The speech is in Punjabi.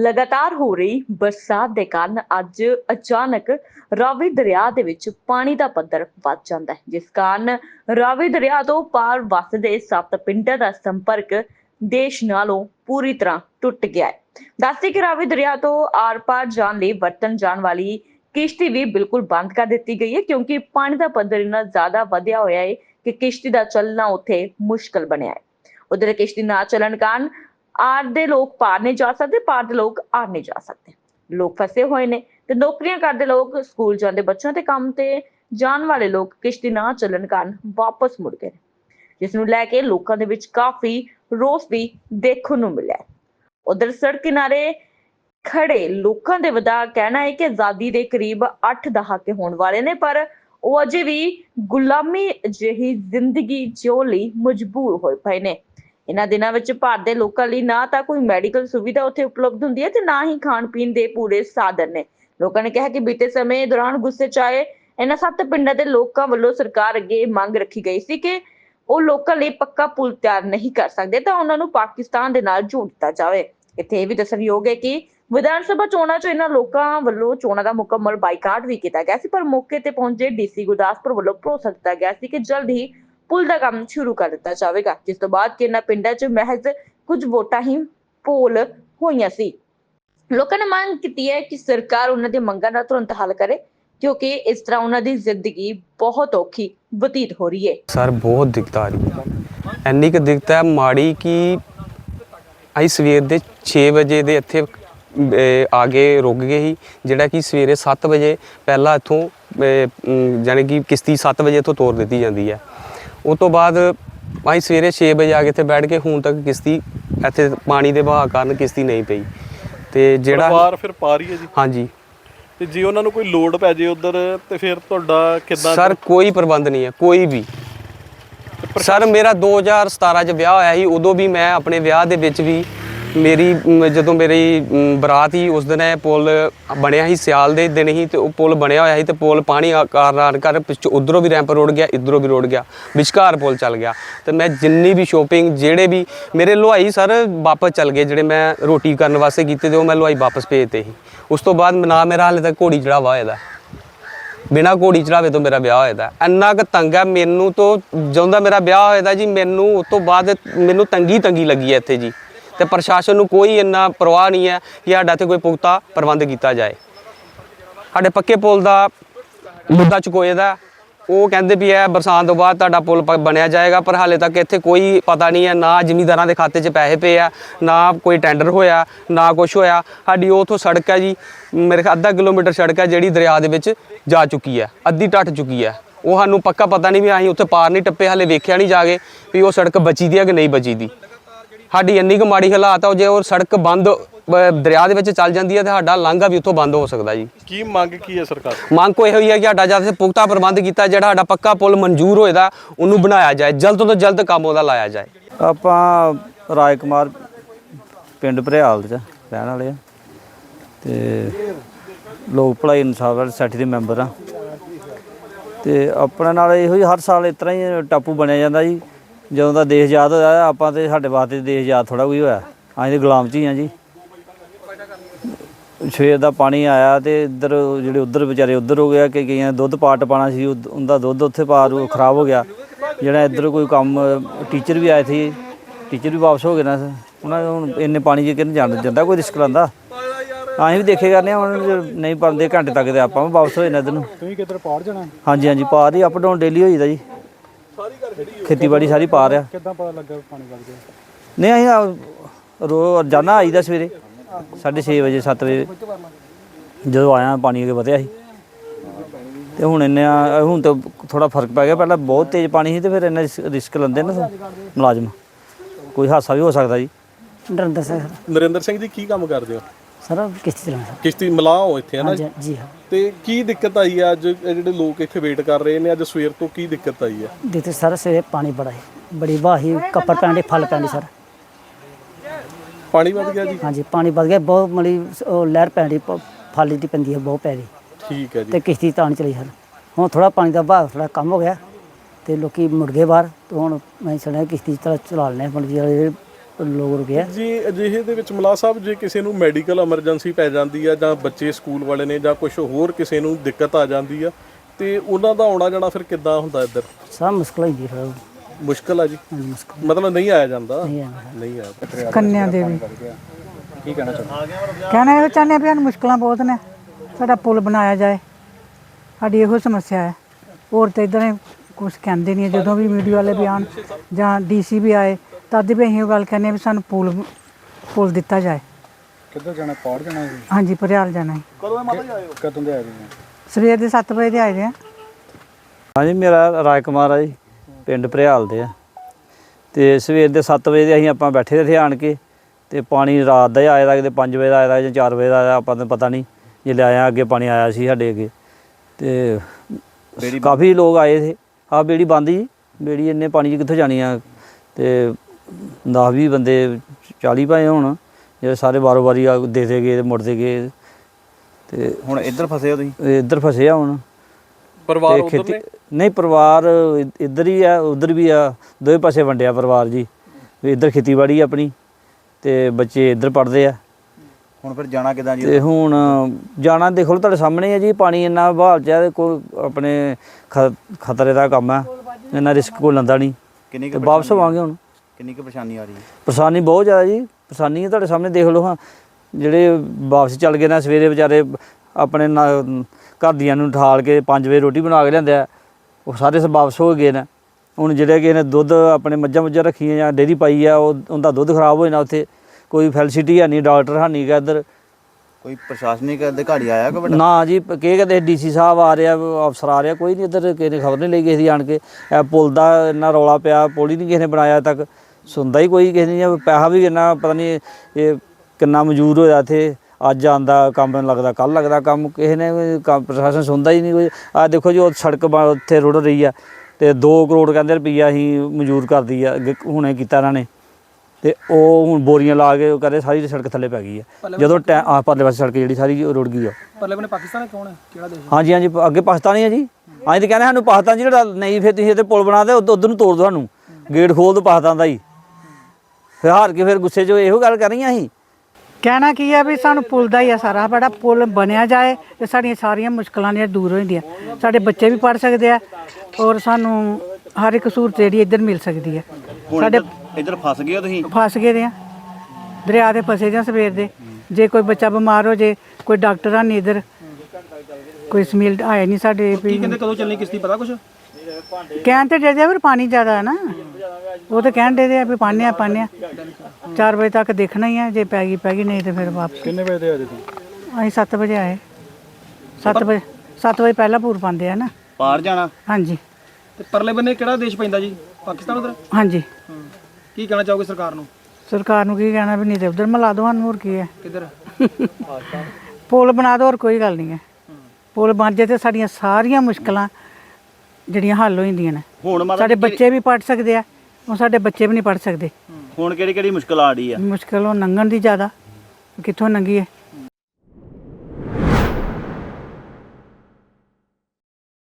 ਲਗਾਤਾਰ ਹੋ ਰਹੀ ਬਰਸਾਤ ਦੇ ਕਾਰਨ ਅੱਜ ਅਚਾਨਕ ਰਾਵੀ ਦਰਿਆ ਦੇ ਵਿੱਚ ਪਾਣੀ ਦਾ ਪੱਧਰ ਵੱਧ ਜਾਂਦਾ ਹੈ, ਜਿਸ ਕਾਰਨ ਰਾਵੀ ਦਰਿਆ ਤੋਂ ਪਾਰ ਵਸਦੇ ਸੱਤ ਪਿੰਡਾਂ ਦਾ ਸੰਪਰਕ ਦੇਸ਼ ਨਾਲੋਂ ਪੂਰੀ ਤਰ੍ਹਾਂ ਟੁੱਟ ਗਿਆ ਹੈ। ਦੱਸਦੇ ਕਿ ਰਾਵੀ ਦਰਿਆ ਤੋਂ ਆਰ-ਪਾਰ ਜਾਣ ਲਈ ਵਰਤਣ ਜਾਣ ਵਾਲੀ ਕਿਸ਼ਤੀ ਵੀ ਬਿਲਕੁਲ ਬੰਦ ਕਰ ਦਿੱਤੀ ਗਈ ਹੈ, ਕਿਉਂਕਿ ਪਾਣੀ ਦਾ ਪੱਧਰ ਇੰਨਾ ਜ਼ਿਆਦਾ ਵਧਿਆ ਹੋਇਆ ਹੈ ਕਿ ਕਿਸ਼ਤੀ ਦਾ ਚੱਲਣਾ ਉੱਥੇ ਮੁਸ਼ਕਲ ਬਣਿਆ ਹੈ। ਉਧਰ ਕਿਸ਼ਤੀ ਨਾ ਚੱਲਣ ਕਾਰਨ ਆਰ ਦੇ ਲੋਕ ਪਾਰ ਨਹੀਂ ਜਾ ਸਕਦੇ, ਪਾਰ ਦੇ ਲੋਕ ਆਰ ਨਹੀਂ ਜਾ ਸਕਦੇ। ਲੋਕ ਫਸੇ ਹੋਏ ਨੇ ਤੇ ਨੌਕਰੀਆਂ ਕਰਦੇ ਲੋਕ ਸਕੂਲ ਜਾਂਦੇ ਬੱਚਿਆਂ ਤੇ ਕੰਮ ਤੇ ਜਾਣ ਵਾਲੇ ਲੋਕ ਕਿਸ਼ਤੀ ਨਾ ਚੱਲਣ ਕਾਰਨ ਵਾਪਸ ਮੁੜ ਗਏ ਜਿਸ ਨੂੰ ਲੈ ਕੇ ਲੋਕਾਂ ਦੇ ਵਿੱਚ ਕਾਫੀ ਰੋਸ ਵੀ ਦੇਖਣ ਨੂੰ ਮਿਲਿਆ ਉਧਰ ਸੜਕ ਕਿਨਾਰੇ ਖੜੇ ਲੋਕਾਂ ਦੇ ਵਧਾ ਕਹਿਣਾ ਹੈ ਕਿ ਆਜ਼ਾਦੀ ਦੇ ਕਰੀਬ 8 ਦਹਾਕੇ ਹੋਣ ਵਾਲੇ ਨੇ, ਪਰ ਉਹ ਅਜੇ ਵੀ ਗੁਲਾਮੀ ਜਿਹੀ ਜ਼ਿੰਦਗੀ ਜਿਉਣ ਲਈ ਮਜਬੂਰ ਹੋਏ ਪਏ ਨੇ। ਇਹਨਾਂ ਦਿਨਾਂ ਵਿੱਚ ਭਾਰਤ ਦੇ ਲੋਕਾਂ ਲਈ ਨਾ ਤਾਂ ਕੋਈ ਮੈਡੀਕਲ ਸੁਵਿਧਾ ਉੱਥੇ ਉਪਲਬਧ ਹੁੰਦੀ ਹੈ ਤੇ ਨਾ ਹੀ ਖਾਣ ਪੀਣ ਦੇ ਪੂਰੇ ਸਾਧਨ ਨੇ। ਲੋਕਾਂ ਨੇ ਕਿਹਾ ਕਿ ਬੀਤੇ ਸਮੇਂ ਦੌਰਾਨ ਗੁੱਸੇ ਚ ਆਏ ਇਹਨਾਂ ਸੱਤ ਪਿੰਡਾਂ ਦੇ ਲੋਕਾਂ ਵੱਲੋਂ ਸਰਕਾਰ ਅੱਗੇ ਮੰਗ ਰੱਖੀ ਗਈ ਸੀ ਕਿ ਉਹ ਲੋਕਾਂ ਲਈ ਪੱਕਾ ਪੁਲ ਤਿਆਰ ਨਹੀਂ ਕਰ ਸਕਦੇ ਤਾਂ ਉਹਨਾਂ ਨੂੰ ਪਾਕਿਸਤਾਨ ਦੇ ਨਾਲ ਜੋੜ ਦਿੱਤਾ ਜਾਵੇ। ਇੱਥੇ ਇਹ ਵੀ ਦੱਸਣਯੋਗ ਹੈ ਕਿ ਵਿਧਾਨ ਸਭਾ ਚੋਣਾਂ 'ਚ ਇਹਨਾਂ ਲੋਕਾਂ ਵੱਲੋਂ ਚੋਣਾਂ ਦਾ ਮੁਕੰਮਲ ਬਾਈਕਾਟ ਵੀ ਕੀਤਾ ਗਿਆ ਸੀ, ਪਰ ਮੌਕੇ ਤੇ ਪਹੁੰਚੇ ਡੀਸੀ ਗੁਰਦਾਸਪੁਰ ਵੱਲੋਂ ਭਰੋਸਾ ਦਿੱਤਾ ਗਿਆ ਸੀ ਕਿ ਜਲਦ ਹੀ ਪੁਲ ਦਾ ਕੰਮ ਸ਼ੁਰੂ ਕਰ ਦਿੱਤਾ ਜਾਵੇਗਾ ਜਿਸ ਤੋਂ ਬਾਅਦ ਕਿ ਇਹਨਾਂ ਪਿੰਡਾਂ 'ਚ ਮਹਿਜ਼ ਕੁਝ ਵੋਟਾਂ ਹੀ ਪੋਲ ਹੋਈਆਂ ਸੀ। ਲੋਕਾਂ ਨੇ ਮੰਗ ਕੀਤੀ ਹੈ ਕਿ ਸਰਕਾਰ ਉਹਨਾਂ ਦੀਆਂ ਮੰਗਾਂ ਦਾ ਤੁਰੰਤ ਹੱਲ ਕਰੇ ਕਿਉਂਕਿ ਇਸ ਤਰ੍ਹਾਂ ਉਹਨਾਂ ਦੀ ਜ਼ਿੰਦਗੀ ਬਹੁਤ ਔਖੀ ਬਤੀਤ ਹੋ ਰਹੀ ਹੈ। ਸਰ ਬਹੁਤ ਦਿੱਕਤ ਆ ਰਹੀ ਹੈ। ਇੰਨੀ ਕੁ ਦਿੱਕਤ ਹੈ ਮਾੜੀ ਕਿ ਅਸੀਂ ਸਵੇਰ ਦੇ 6 ਵਜੇ ਦੇ ਇੱਥੇ ਆ ਗਏ ਰੁਕ ਗਏ ਸੀ ਜਿਹੜਾ ਕਿ ਸਵੇਰੇ 7 ਵਜੇ ਪਹਿਲਾਂ ਇੱਥੋਂ ਅਹ, ਜਾਣੀ ਕਿ ਕਿਸ਼ਤੀ 7 ਵਜੇ ਤੋਂ ਤੋਰ ਦਿੱਤੀ ਜਾਂਦੀ ਹੈ। ਉਸ ਤੋਂ ਬਾਅਦ ਅਸੀਂ ਸਵੇਰੇ 6 ਵਜੇ ਆ ਕੇ ਇੱਥੇ ਬੈਠ ਕੇ ਹੁਣ ਤੱਕ ਕਿਸ਼ਤੀ ਇੱਥੇ ਪਾਣੀ ਦੇ ਵਹਾਅ ਕਾਰਨ ਕਿਸ਼ਤੀ ਨਹੀਂ ਪਈ। ਤੇ ਜਿਹੜਾ ਪਰਿਵਾਰ ਫਿਰ ਪਾ ਰਹੀ ਹੈ ਜੀ? ਹਾਂਜੀ। ਤੇ ਜੇ ਉਹਨਾਂ ਨੂੰ ਕੋਈ ਲੋਡ ਪੈ ਜੇ ਉਧਰ ਤੇ ਫਿਰ ਤੁਹਾਡਾ ਕਿੱਦਾਂ ਸਰ ਕੋਈ ਪ੍ਰਬੰਧ ਨਹੀਂ ਹੈ ਕੋਈ ਵੀ। ਸਰ ਮੇਰਾ 2017 ਚ ਵਿਆਹ ਹੋਇਆ ਸੀ ਉਦੋਂ ਵੀ ਮੈਂ ਆਪਣੇ ਵਿਆਹ ਦੇ ਵਿੱਚ ਵੀ ਮੇਰੀ ਮ, ਜਦੋਂ ਮੇਰੀ ਮ, ਬਰਾਤ ਸੀ ਉਸ ਦਿਨ ਇਹ ਪੁਲ ਬਣਿਆ ਸੀ ਸਿਆਲ ਦੇ ਦਿਨ ਹੀ ਤੇ ਉਹ ਪੁਲ ਬਣਿਆ ਹੋਇਆ ਸੀ ਤੇ ਪੁਲ ਪਾਣੀ ਆ- ਕਾਰਨ ਕਰ ਪਿੱਛੋਂ ਉਧਰੋਂ ਵੀ ਰੈਂਪ ਰੋੜ ਗਿਆ ਇਧਰੋਂ ਵੀ ਰੋੜ ਗਿਆ ਵਿਚਕਾਰ ਪੁਲ ਚੱਲ ਗਿਆ। ਤੇ ਮੈਂ ਜਿੰਨੀ ਵੀ ਸ਼ੋਪਿੰਗ ਜਿਹੜੇ ਵੀ ਮੇਰੇ ਲੋਹਾਈ ਸਰ ਵਾਪਸ ਚੱਲ ਗਏ ਜਿਹੜੇ ਮੈਂ ਰੋਟੀ ਕਰਨ ਵਾਸਤੇ ਕੀਤੇ ਤੇ ਉਹ ਮੈਂ ਲੋਹਾਈ ਵਾਪਸ ਭੇਜਤੇ ਸੀ। ਉਸ ਤੋਂ ਬਾਅਦ ਨਾ ਮੇਰਾ ਹਾਲੇ ਤੱਕ ਘੋੜੀ ਚੜਾਵਾ ਹੋਇਆ ਦਾ। ਬਿਨਾ ਘੋੜੀ ਚੜਾਵੇ ਤੋਂ ਮੇਰਾ ਵਿਆਹ ਹੋਇਆ ਦਾ। ਇੰਨਾ ਕੁ ਤੰਗ ਹੈ ਮੈਨੂੰ ਤੋਂ ਜਦੋਂ ਦਾ ਮੇਰਾ ਵਿਆਹ ਹੋਇਆ ਦਾ ਜੀ ਮੈਨੂੰ ਉਸ ਤੋਂ ਬਾਅਦ ਮੈਨੂੰ ਤੰਗੀ ਤੰਗੀ ਲੱਗੀ ਹੈ ਇੱਥੇ ਜੀ। ਤੇ ਪ੍ਰਸ਼ਾਸਨ ਨੂੰ ਕੋਈ ਇੰਨਾ ਪਰਵਾਹ ਨਹੀਂ ਹੈ ਕਿ ਸਾਡਾ ਇੱਥੇ ਕੋਈ ਪੁਖਤਾ ਪ੍ਰਬੰਧ ਕੀਤਾ ਜਾਏ। ਸਾਡੇ ਪੱਕੇ ਪੁਲ ਦਾ ਮੁੱਦਾ ਚੁਕੋਏ ਦਾ ਉਹ ਕਹਿੰਦੇ ਵੀ ਇਹ ਬਰਸਾਤ ਤੋਂ ਬਾਅਦ ਤੁਹਾਡਾ ਪੁਲ ਪ- ਬਣਿਆ ਜਾਏਗਾ, ਪਰ ਹਾਲੇ ਤੱਕ ਇੱਥੇ ਕੋਈ ਪਤਾ ਨਹੀਂ ਹੈ, ਨਾ ਜ਼ਿਮੀਂਦਾਰਾਂ ਦੇ ਖਾਤੇ 'ਚ ਪੈਸੇ ਪਏ ਆ, ਨਾ ਕੋਈ ਟੈਂਡਰ ਹੋਇਆ, ਨਾ ਕੁਝ ਹੋਇਆ। ਸਾਡੀ ਉਥੋਂ ਸੜਕ ਹੈ ਜੀ, ਮੇਰੇ ਖਿਆਲ ਅੱਧਾ ਕਿਲੋਮੀਟਰ ਸੜਕ ਹੈ ਜਿਹੜੀ ਦਰਿਆ ਦੇ ਵਿੱਚ ਜਾ ਚੁੱਕੀ ਹੈ, ਅੱਧੀ ਟੱਟ ਚੁੱਕੀ ਹੈ। ਉਹ ਸਾਨੂੰ ਪੱਕਾ ਪਤਾ ਨਹੀਂ ਵੀ ਅਸੀਂ ਉੱਥੇ ਪਾਰ ਨਹੀਂ ਟੱਪੇ, ਹਾਲੇ ਵੇਖਿਆ ਨਹੀਂ ਜਾ ਕੇ ਵੀ ਉਹ ਸੜਕ ਬਚੀ ਦੀ ਹੈ ਕਿ ਨਹੀਂ ਬਚੀ ਦੀ ਸਾਡੀ ਇੰਨੀ ਕੁ ਮਾੜੀ ਹਾਲਾਤ ਆ ਜੇ ਉਹ ਸੜਕ ਬੰਦ ਦਰਿਆ ਦੇ ਵਿੱਚ ਚੱਲ ਜਾਂਦੀ ਹੈ ਤੇ ਸਾਡਾ ਲਾਂਘਾ ਵੀ ਉੱਥੋਂ ਬੰਦ ਹੋ ਸਕਦਾ ਜੀ। ਕੀ ਮੰਗ ਕੀ ਹੈ ਸਰਕਾਰ ਤੋਂ? ਮੰਗ ਕੋ ਇਹੋ ਹੀ ਹੈ ਕਿ ਸਾਡਾ ਜਦ ਸੇ ਪੁਖਤਾ ਪ੍ਰਬੰਧ ਕੀਤਾ ਜਿਹੜਾ ਸਾਡਾ ਪੱਕਾ ਪੁਲ ਮਨਜ਼ੂਰ ਹੋਏਦਾ ਉਹਨੂੰ ਬਣਾਇਆ ਜਾਏ ਜਲਦ ਤੋਂ ਜਲਦ ਕੰਮ ਉਹਦਾ ਲਾਇਆ ਜਾਏ। ਆਪਾਂ ਰਾਜ ਕੁਮਾਰ ਪਿੰਡ ਭਰਿਆਲ ਚ ਰਹਿਣ ਵਾਲੇ ਆ। ਤੇ ਲੋਕ ਭਲਾਈ ਇਨਸਾਫ ਵਾਲੀ ਸੋਸਾਇਟੀ ਦੇ ਮੈਂਬਰ ਆ। ਤੇ ਆਪਣੇ ਨਾਲ ਇਹੋ ਹੀ ਹਰ ਸਾਲ ਇਸ ਤਰ੍ਹਾਂ ਹੀ ਟਾਪੂ ਬਣਿਆ ਜਾਂਦਾ ਜੀ। ਜਦੋਂ ਦਾ ਦੇਸ਼ ਆਜ਼ਾਦ ਹੋਇਆ ਆਪਾਂ ਤੇ ਸਾਡੇ ਵਾਸਤੇ ਦੇਸ਼ ਆਜ਼ਾਦ ਥੋੜਾ ਕੋਈ ਹੋਇਆ। ਅਸੀਂ ਤੇ ਗੁਲਾਮ ਚ ਹੀ ਆ ਜੀ। ਸਵੇਰ ਦਾ ਪਾਣੀ ਆਇਆ ਤੇ ਇੱਧਰ ਜਿਹੜੇ ਉੱਧਰ ਵਿਚਾਰੇ ਉੱਧਰ ਹੋ ਗਿਆ ਕਿ ਕਈਆਂ ਨੇ ਦੁੱਧ ਪਾਟ ਪਾਣਾ ਸੀ ਉਹ- ਉਹਦਾ ਦੁੱਧ ਉੱਥੇ ਉਹ ਖਰਾਬ ਹੋ ਗਿਆ। ਜਿਹੜਾ ਇੱਧਰ ਕੋਈ ਕੰਮ ਟੀਚਰ ਵੀ ਆਏ ਸੀ ਟੀਚਰ ਵੀ ਵਾਪਸ ਹੋ ਗਏ ਨਾ। ਉਹਨਾਂ ਨੂੰ ਹੁਣ ਇੰਨੇ ਪਾਣੀ 'ਚ ਕਿਹਨ ਜਾਣ ਜਾਂਦਾ ਕੋਈ ਰਿਸਕ ਲੈਂਦਾ। ਅਸੀਂ ਵੀ ਦੇਖੇ ਕਰਨੇ ਹੁਣ ਨਹੀਂ ਪਾਉਂਦੇ ਘੰਟੇ ਤੱਕ ਤੇ ਆਪਾਂ ਵੀ ਵਾਪਸ ਹੋ ਜਾਣਾ ਇੱਧਰ ਨੂੰ। ਤੁਸੀਂ ਕਿੱਧਰ ਪਾਰ ਜਾਣਾ? ਹਾਂਜੀ ਹਾਂਜੀ ਪਾਰ ਹੀ ਅਪ ਡਾਊਨ ਡੇਲੀ ਹੋਈਦਾ ਜੀ। ਖੇਤੀਬਾੜੀ ਸਾਰੀ ਪਾਰ ਆ ਕਿੱਦਾਂ ਪਤਾ ਲੱਗਾ ਪਾਣੀ ਵੱਗ ਗਿਆ? ਨਹੀਂ ਅਸੀਂ ਰੋ ਰੋਜ਼ਾਨਾ ਆਈਦਾ ਸਵੇਰੇ 6:30 ਵਜੇ 7 ਵਜੇ। ਜਦੋਂ ਆਇਆ ਪਾਣੀ ਅੱਗੇ ਵਧਿਆ ਸੀ। ਤੇ ਹੁਣ ਇੰਨੇ ਹੁਣ ਤਾਂ ਥੋੜਾ ਫ਼ਰਕ ਪੈ ਗਿਆ। ਪਹਿਲਾਂ ਬਹੁਤ ਤੇਜ਼ ਪਾਣੀ ਸੀ ਤੇ ਫਿਰ ਇੰਨਾ ਰਿਸ- ਰਿਸਕ ਲੈਂਦੇ ਨਾ ਮੁਲਾਜ਼ਮ। ਕੋਈ ਹਾਦਸਾ ਵੀ ਹੋ ਸਕਦਾ ਜੀ। ਨਰਿੰਦਰ ਸਿੰਘ ਨਰਿੰਦਰ ਸਿੰਘ ਜੀ ਕੀ ਕੰਮ ਕਰਦੇ ਹੋ? ਸਰ ਕਿਸ਼ਤੀ ਚਲਾਉਣਾ ਸਰ। ਕਿਸ਼ਤੀ ਮਲਾਹ ਹੋ ਇੱਥੇ ਹੈ ਨਾ ਹਾਂਜੀ ਜੀ ਹਾਂ। ਤੇ ਕੀ ਦਿੱਕਤ ਆਈ ਹੈ ਅੱਜ? ਇਹ ਜਿਹੜੇ ਲੋਕ ਇੱਥੇ ਵੇਟ ਕਰ ਰਹੇ ਨੇ ਅੱਜ ਸਵੇਰ ਤੋਂ ਕੀ ਦਿੱਕਤ ਆਈ ਹੈ ਦਿੱਤੇ ਸਰ ਸਵੇਰੇ ਪਾਣੀ ਬੜਾ ਹੈ ਬੜੀ ਵਾਹੀ ਕੱਪੜ ਪੈਂਦੇ ਫਲ ਪੈਂਦੇ ਸਰ। ਪਾਣੀ ਵੱਧ ਗਿਆ ਜੀ? ਹਾਂਜੀ ਪਾਣੀ ਵੱਧ ਗਿਆ। ਬਹੁਤ ਮਲੀ ਲਹਿਰ ਪੈਂਦੀ ਫਲ ਦੀ ਪੈਂਦੀ ਹੈ ਬਹੁਤ ਪੈ ਰਹੀ ਠੀਕ ਹੈ ਜੀ। ਤੇ ਕਿਸ਼ਤੀ ਤਾਂ ਨਹੀਂ ਚਲੀ ਸਰ। ਹੁਣ ਥੋੜਾ ਪਾਣੀ ਦਾ ਵਹਾਅ ਥੋੜਾ ਕੰਮ ਹੋ ਗਿਆ। ਤੇ ਲੋਕੀ ਮੁੜ ਗਏ ਬਾਹਰ। ਤੇ ਹੁਣ ਮੈਂ ਸੁਣਿਆ ਕਿਸ਼ਤੀ ਚਲਾ ਚਲਾ ਲੈਣੇ ਮਤਲਬ ਜਿਹੜੇ ਲੋਕ ਰੁਕਿਆ ਜੀ ਅਜਿਹੇ ਦੇ ਵਿੱਚ ਮਲਾ ਸਾਹਿਬ ਜੇ ਕਿਸੇ ਨੂੰ ਮੈਡੀਕਲ ਐਮਰਜੈਂਸੀ ਪੈ ਜਾਂਦੀ ਆ ਜਾਂ ਬੱਚੇ ਸਕੂਲ ਵਾਲੇ ਨੇ ਜਾਂ ਕੁਝ ਹੋਰ ਕਿਸੇ ਨੂੰ ਦਿੱਕਤ ਆ ਜਾਂਦੀ ਆ ਤੇ ਉਹਨਾਂ ਦਾ ਆਉਣਾ ਜਾਣਾ ਫਿਰ ਕਿੱਦਾਂ ਹੁੰਦਾ ਇੱਧਰ? ਸਭ ਮੁਸ਼ਕਲ ਹੋਈ ਫਿਰ ਮੁਸ਼ਕਲ ਆ ਜੀ? ਮੁਸ਼ਕਲ। ਮਤਲਬ ਨਹੀਂ ਆਇਆ ਜਾਂਦਾ? ਨਹੀਂ ਆਉਂਦਾ ਨਹੀਂ ਆਇਆ। ਕੰਨਿਆ ਦੇਵੀ ਕੀ ਕਹਿਣਾ ਚਾਹੁੰਦੇ? ਕਹਿਣਾ ਇਹ ਚਾਹੁੰਦੇ ਹਾਂ ਵੀ ਸਾਨੂੰ ਮੁਸ਼ਕਲਾਂ ਬਹੁਤ ਨੇ। ਸਾਡਾ ਪੁਲ ਬਣਾਇਆ ਜਾਏ। ਸਾਡੀ ਇਹੋ ਸਮੱਸਿਆ ਹੈ। ਹੋਰ ਤਾਂ ਇਦਾਂ ਕੁਝ ਕਹਿੰਦੇ ਨਹੀਂ ਹੈ। ਜਦੋਂ ਵੀ ਮੀਡੀਆ ਵਾਲੇ ਵੀ ਆਉਣ ਜਾਂ ਡੀਸੀ ਵੀ ਆਏ ਤਦ ਵੀ ਅਸੀਂ ਉਹ ਗੱਲ ਕਹਿੰਦੇ ਹਾਂ ਵੀ ਸਾਨੂੰ ਪੁਲ ਪੁਲ ਦਿੱਤਾ ਜਾਏ। ਕਿੱਧਰ ਜਾਣਾ? ਪੌੜ ਜਾਣਾ ਜੀ ਹਾਂਜੀ ਭਰਿਆਲ ਜਾਣਾ ਹੈ। ਕਦੋਂ ਦੇ ਆਏ ਜੀ ਸਵੇਰ ਦੇ 7 ਵਜੇ ਦੇ ਆਏ ਦੇ ਆ। ਹਾਂਜੀ ਮੇਰਾ ਰਾਜ ਕੁਮਾਰ ਆ ਜੀ ਪਿੰਡ ਭਰਿਆਲ ਦੇ ਆ। ਤੇ ਸਵੇਰ ਦੇ 7 ਵਜੇ ਦੇ ਅਸੀਂ ਆਪਾਂ ਬੈਠੇ ਇੱਥੇ ਆਣ ਕੇ ਤੇ ਪਾਣੀ ਰਾਤ ਦਾ ਹੀ ਆਇਆ ਦਾ ਕਿਤੇ 5 ਵਜੇ ਦਾ ਆਇਆ ਦਾ ਜਾਂ 4 ਵਜੇ ਦਾ ਆਇਆ ਆਪਾਂ ਨੂੰ ਪਤਾ ਨਹੀਂ ਜੇ ਆਇਆ ਅੱਗੇ ਪਾਣੀ ਆਇਆ ਸੀ ਸਾਡੇ ਅੱਗੇ। ਤੇ ਕਾਫੀ ਲੋਕ ਆਏ ਸੀ। ਆ ਬੇੜੀ ਬੰਦ ਜੀ ਬੇੜੀ ਇੰਨੇ ਪਾਣੀ 'ਚ ਕਿੱਥੋਂ ਜਾਣੀ ਆ? ਤੇ 10 20 ਬੰਦੇ 40 ਪਏ ਹੁਣ ਜਿਹੜੇ ਸਾਰੇ ਵਾਰੋ ਵਾਰੀ ਆ ਦੇ ਦੇ ਗਏ ਤੇ ਮੁੜਦੇ ਗਏ ਤੇ ਹੁਣ ਇੱਧਰ ਫਸੇ ਹੋ ਤੁਸੀਂ? ਇਹ ਇੱਧਰ ਫਸੇ ਆ ਹੁਣ। ਪਰਿਵਾਰ ਤੇ ਉਧਰ ਖੇਤੀ ਨੇ? ਨਹੀਂ ਪਰਿਵਾਰ ਇ- ਇੱਧਰ ਹੀ ਆ ਉਧਰ ਵੀ ਆ ਦੋਵੇਂ ਪਾਸੇ ਵੰਡਿਆ ਪਰਿਵਾਰ ਜੀ। ਵੀ ਇੱਧਰ ਖੇਤੀਬਾੜੀ ਆ ਆਪਣੀ ਤੇ ਬੱਚੇ ਇੱਧਰ ਪੜਦੇ ਆ। ਹੁਣ ਫਿਰ ਜਾਣਾ ਕਿਦਾਂ ਜੀ ਤੇ ਹੁਣ ਜਾਣਾ ਦੇਖੋ ਤੁਹਾਡੇ ਸਾਹਮਣੇ ਆ ਜੀ ਪਾਣੀ ਇੰਨਾ ਬਹਾਲ ਚ ਤੇ ਕੋਈ ਆਪਣੇ ਖ- ਖਤਰੇ ਦਾ ਕੰਮ ਆ ਇੰਨਾ ਰਿਸਕ ਕੋਈ ਲੈਂਦਾ ਨਹੀਂ। ਕਿੰਨੀ ਤੇ ਕੁ ਵਾਪਸ ਆਵਾਂਗੇ ਹੁਣ। ਕਿੰਨੀ ਕੁ ਪਰੇਸ਼ਾਨੀ ਆ ਰਹੀ ਹੈ? ਪਰੇਸ਼ਾਨੀ ਬਹੁਤ ਜ਼ਿਆਦਾ ਜੀ। ਪਰੇਸ਼ਾਨੀ ਹੈ ਤੁਹਾਡੇ ਸਾਹਮਣੇ ਦੇਖ ਲਓ ਹਾਂ। ਜਿਹੜੇ ਵਾਪਸ ਚੱਲ ਗਏ ਨਾ ਸਵੇਰੇ ਵਿਚਾਰੇ ਆਪਣੇ ਘਰ ਦੀਆਂ ਨੂੰ ਠਾਲ ਕੇ 5 ਵਜੇ ਰੋਟੀ ਬਣਾ ਕੇ ਲਿਆਂਦੇ ਆ। ਉਹ ਸਾਰੇ ਵਾਪਸ ਹੋ ਗਏ ਨੇ। ਹੁਣ ਜਿਹੜੇ ਕਿ ਨੇ ਦੁੱਧ ਆਪਣੇ ਮੱਝਾਂ ਮੁੱਝਾਂ ਰੱਖੀਆਂ ਜਾਂ ਡੇਰੀ ਪਾਈ ਆ ਉਹ ਉਹਦਾ ਦੁੱਧ ਖਰਾਬ ਹੋ ਜਾਣਾ ਉੱਥੇ। ਕੋਈ ਫੈਸਿਲਿਟੀ ਹੈ ਨਹੀਂ ਡਾਕਟਰ ਹੈ ਨਹੀਂ ਗਾ ਇੱਧਰ। ਕੋਈ ਪ੍ਰਸ਼ਾਸਨਿਕ ਅਧਿਕਾਰੀ ਆਇਆ ਕੋਈ ਨਾ ਜੀ ਕੀ ਕਹਿੰਦੇ ਡੀਸੀ ਸਾਹਿਬ ਆ ਰਿਹਾ ਅਫਸਰ ਆ ਰਿਹਾ ਕੋਈ ਨਹੀਂ ਇੱਧਰ ਕਿਸੇ ਨੇ ਖਬਰ ਨਹੀਂ ਲਈ ਕਿਸੇ ਦੀ ਆਣ ਕੇ। ਇਹ ਪੁਲ ਦਾ ਇੰਨਾ ਰੌਲਾ ਪਿਆ ਪੁਲ ਹੀ ਨਹੀਂ ਕਿਸੇ ਨੇ ਬਣਾਇਆ ਤੱਕ। ਸੁਣਦਾ ਹੀ ਕੋਈ ਕਿਸੇ ਨੇ ਪੈਸਾ ਵੀ ਇੰਨਾ ਪਤਾ ਨਹੀਂ ਇਹ ਕਿੰਨਾ ਮਨਜ਼ੂਰ ਹੋਇਆ ਇੱਥੇ। ਅੱਜ ਆਂਦਾ ਕੰਮ ਲੱਗਦਾ ਕੱਲ ਲੱਗਦਾ ਕੰਮ ਕਿਸੇ ਨੇ ਕੰਮ- ਪ੍ਰਸ਼ਾਸਨ ਸੁਣਦਾ ਹੀ ਨਹੀਂ ਕੋਈ। ਆ ਦੇਖੋ ਜੀ ਉਹ ਸੜਕ ਉੱਥੇ ਰੁੜ ਰਹੀ ਆ ਤੇ 2 ਕਰੋੜ ਕਹਿੰਦੇ ਰੁਪਈਆ ਹੀ ਮਨਜ਼ੂਰ ਕਰਦੀ ਆ ਹੁਣੇ ਕੀਤਾ ਇਹਨਾਂ ਨੇ। ਤੇ ਉਹ ਹੁਣ ਬੋਰੀਆਂ ਲਾ ਕੇ ਉਹ ਕਹਿੰਦੇ ਸਾਰੀ ਸੜਕ ਥੱਲੇ ਪੈ ਗਈ ਆ। ਜਦੋਂ ਟੈ- ਆਹ ਪਰਲੇ ਪਾਸੇ ਸੜਕ ਜਿਹੜੀ ਸਾਰੀ ਰੁੜ ਗਈ ਆ। ਪਰਲੇ ਬਨੇ ਪਾਕਿਸਤਾਨ ਕੌਣ ਹੈ? ਕਿਹੜਾ ਦੇਸ਼ ਹਾਂਜੀ ਹਾਂਜੀ ਅੱਗੇ ਪਾਕਿਸਤਾਨ ਹੀ ਆ ਜੀ। ਅਸੀਂ ਤਾਂ ਕਹਿੰਦੇ ਸਾਨੂੰ ਪਾਕਿਸਤਾਨ ਜਿਹੜਾ ਨਹੀਂ ਫਿਰ ਤੁਸੀਂ ਇੱਥੇ ਪੁਲ ਬਣਾ ਦੇ ਉਧਰ ਨੂੰ ਤੋੜ ਦਿਓ ਸਾਨੂੰ। ਗੇਟ ਖੋਲ ਦਿਓ ਪਾਕਿਸਤਾਨ ਦਾ ਹੀ। ਫਿਰ ਹਾਰ ਕੇ ਫਿਰ ਗੁੱਸੇ 'ਚ ਇਹੋ ਗੱਲ ਕਰ ਰਹੀਆਂ ਅਸੀਂ। ਕਹਿਣਾ ਕੀ ਹੈ ਵੀ ਸਾਨੂੰ ਪੁਲ ਦਾ ਹੀ ਆ ਸਾਰਾ ਬੜਾ ਪੁਲ ਬਣਿਆ ਜਾਏ ਤੇ ਸਾਡੀਆਂ ਸਾਰੀਆਂ ਮੁਸ਼ਕਲਾਂ ਨੇ ਦੂਰ ਹੋ ਜਾਂਦੀਆਂ। ਸਾਡੇ ਬੱਚੇ ਵੀ ਪੜ ਸਕਦੇ ਆ ਔਰ ਸਾਨੂੰ ਹਰ ਇੱਕ ਸਹੂਲਤ ਜਿਹੜੀ ਇੱਧਰ ਮਿਲ ਸਕਦੀ ਹੈ ਸਾਡੇ ਇੱਧਰ- ਫਸ ਗਏ ਹੋ ਤੁਸੀਂ? ਫਸ ਗਏ ਦੇ ਆ। ਦਰਿਆ ਦੇ ਫਸੇ ਜਾਂ ਸਵੇਰ ਦੇ। ਜੇ ਕੋਈ ਬੱਚਾ ਬਿਮਾਰ ਹੋ ਜੇ ਕੋਈ ਡਾਕਟਰ ਆ ਨਹੀਂ ਇੱਧਰ ਕੋਈ ਸਮੀਲ ਆਇਆ ਨਹੀਂ ਸਾਡੇ ਵੀ। ਕਹਿੰਦੇ ਕਦੋਂ ਚੱਲਣੀ ਕਿਸ਼ਤੀ ਪਤਾ ਕੁਛ? ਕਹਿਣ ਤੇ ਦੇ ਪਰ ਪਾਣੀ ਜ਼ਿਆਦਾ ਹੈ ਨਾ। ਉਹ ਤਾਂ ਕਹਿਣ ਦੇ ਦੇ ਆ ਵੀ ਪਾਣੇ ਆ ਪਾਣੇ ਆ। 4 ਵਜੇ ਤੱਕ ਦੇਖਣਾ ਹੀ ਆ ਜੇ ਪੈ ਗਈ ਪੈ ਗਈ ਨਹੀਂ ਤੇ ਫਿਰ ਵਾਪਸ। ਕਿੰਨੇ ਵਜੇ ਦੇ ਆਏ ਤੁਸੀਂ ਅਸੀਂ 7 ਵਜੇ ਆਏ। 7 ਵਜੇ 7 ਵਜੇ ਪਹਿਲਾਂ ਪੂਰ ਪਾਉਂਦੇ ਆ ਨਾ। ਪਾਰ ਜਾਣਾ? ਹਾਂਜੀ। ਤੇ ਪਰਲੇ ਬੰਨੇ ਕਿਹੜਾ ਦੇਸ਼ ਪੈਂਦਾ ਜੀ? ਪਾਕਿਸਤਾਨ ਉਧਰ? ਹਾਂਜੀ। ਕੀ ਕਹਿਣਾ ਚਾਹੋਗੇ ਸਰਕਾਰ ਨੂੰ? ਸਰਕਾਰ ਨੂੰ ਕੀ ਕਹਿਣਾ ਵੀ ਨਹੀਂ ਤੇ ਉਧਰ ਮਿਲਾ ਦੋ ਸਾਨੂੰ ਹੋਰ ਕੀ ਹੈ? ਕਿੱਧਰ? ਪੁਲ ਬਣਾ ਦੋ ਹੋਰ ਕੋਈ ਗੱਲ ਨਹੀਂ ਹੈ। ਪੁਲ ਬਣ ਜੇ ਤੇ ਸਾਡੀਆਂ ਸਾਰੀਆਂ ਮੁਸ਼ਕਲਾਂ ਜਿਹੜੀਆਂ ਹੱਲ ਹੋ ਜਾਂਦੀਆਂ ਨੇ। ਹੁਣ ਸਾਡੇ ਬੱਚੇ ਵੀ ਪੜ ਸਕਦੇ ਆ। ਉਹ ਸਾਡੇ ਬੱਚੇ ਵੀ ਨਹੀਂ ਪੜ ਸਕਦੇ। ਹੁਣ ਕਿਹੜੀ ਕਿਹੜੀ ਮੁਸ਼ਕਲ ਆ ਰਹੀ ਆ? ਮੁਸ਼ਕਲ ਉਹ ਨੰਗਣ ਦੀ ਜ਼ਿਆਦਾ। ਕਿੱਥੋਂ ਨੰਗੀ ਹੈ